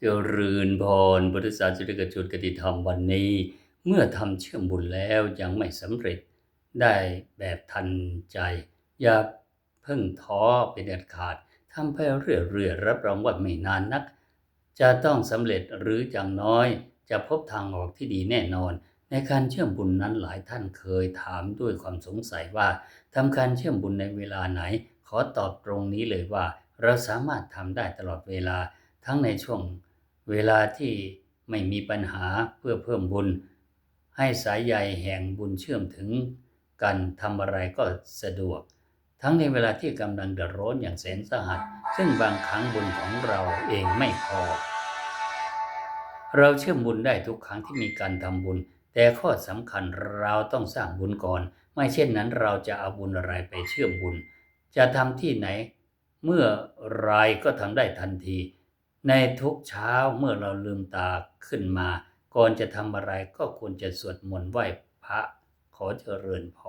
เจริญพรพุทธศาสนิกชนกติธรรมวันนี้ เมื่อทำเชื่อมบุญแล้วยังไม่สำเร็จ ได้แบบทันใจ อย่าเพิ่งท้อเป็นเด็ดขาดทำไปเรื่อยๆรับรองว่าไม่นานนัก จะต้องสำเร็จหรืออย่างน้อย จะพบทางออกที่ดีแน่นอน ในการเชื่อมบุญนั้นหลายท่านเคยถามด้วยความสงสัยว่าทำการเชื่อมบุญในเวลาไหน ขอตอบตรงนี้เลยว่า เราสามารถทำได้ตลอดเวลาทั้งในช่วง เวลาที่ไม่มีปัญหาเพื่อเพิ่มบุญ ให้สายใยแห่งบุญเชื่อมถึงกันทำอะไรก็สะดวก ทั้งในเวลาที่กำลังเดือดร้อนอย่างแสนสาหัส ซึ่งบางครั้งบุญของเราเองไม่พอ เราเชื่อมบุญได้ทุกครั้งที่มีการทำบุญ แต่ข้อสำคัญเราต้องสร้างบุญก่อน ไม่เช่นนั้นเราจะเอาบุญอะไรไปเชื่อมบุญ จะทำที่ไหน เมื่อไรก็ทำได้ทันที ในทุกเช้าเมื่อเราลืมตาขึ้นมา ก่อนจะทำอะไรก็ควรจะสวดมนต์ไหว้พระขอเจริญพร